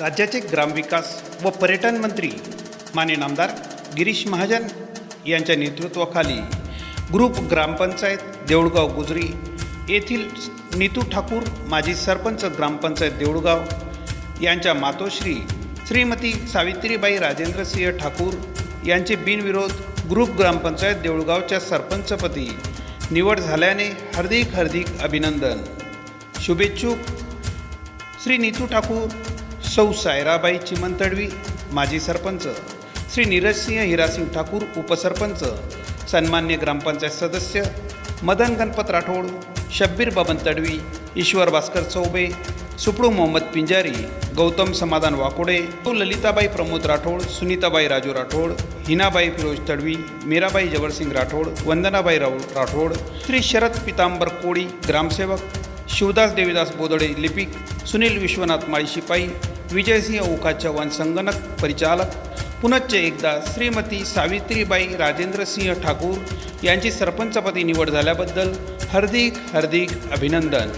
राज्याचे ग्रामविकास व पर्यटन मंत्री मान्य नामदार गिरीश महाजन यांच्या नेतृत्वाखाली ग्रुप ग्रामपंचायत देऊळगाव गुजरी येथील नीतू ठाकूर माजी सरपंच ग्रामपंचायत देऊळगाव यांच्या मातोश्री श्रीमती सावित्रीबाई राजेंद्रसिंह ठाकूर यांचे बिनविरोध ग्रुप ग्रामपंचायत देऊळगावच्या सरपंचपदी निवड झाल्याने हार्दिक हार्दिक अभिनंदन. शुभेच्छुक. श्री नीतू ठाकूर सौ सायराबाई चिमनतडवी माजी सरपंच. श्री नीरजसिंह हिरासिंग ठाकूर उपसरपंच. सन्मान्य ग्रामपंचायत सदस्य मदन गणपत राठोड शब्बीर बबन तडवी ईश्वर भास्कर चौबे सुपडू मोहम्मद पिंजारी गौतम समाधान वाकोडे ललिताबाई प्रमोद राठोड सुनीताबाई राजू राठोड हिनाबाई फिरोज तडवी मीराबाई जवळसिंग राठोड वंदनाबाई राऊ राठोड श्री शरद पितांबर कोळी ग्रामसेवक शिवदास देवीदास बोदडे लिपिक सुनील विश्वनाथ माळी शिपाई विजयसिंह ओका चव्हाण संगणक परिचालक पुनच्च एकदा श्रीमती सावित्रीबाई राजेंद्रसिंह ठाकूर यांची सरपंचपदी निवड झाल्याबद्दल हार्दिक हार्दिक अभिनंदन.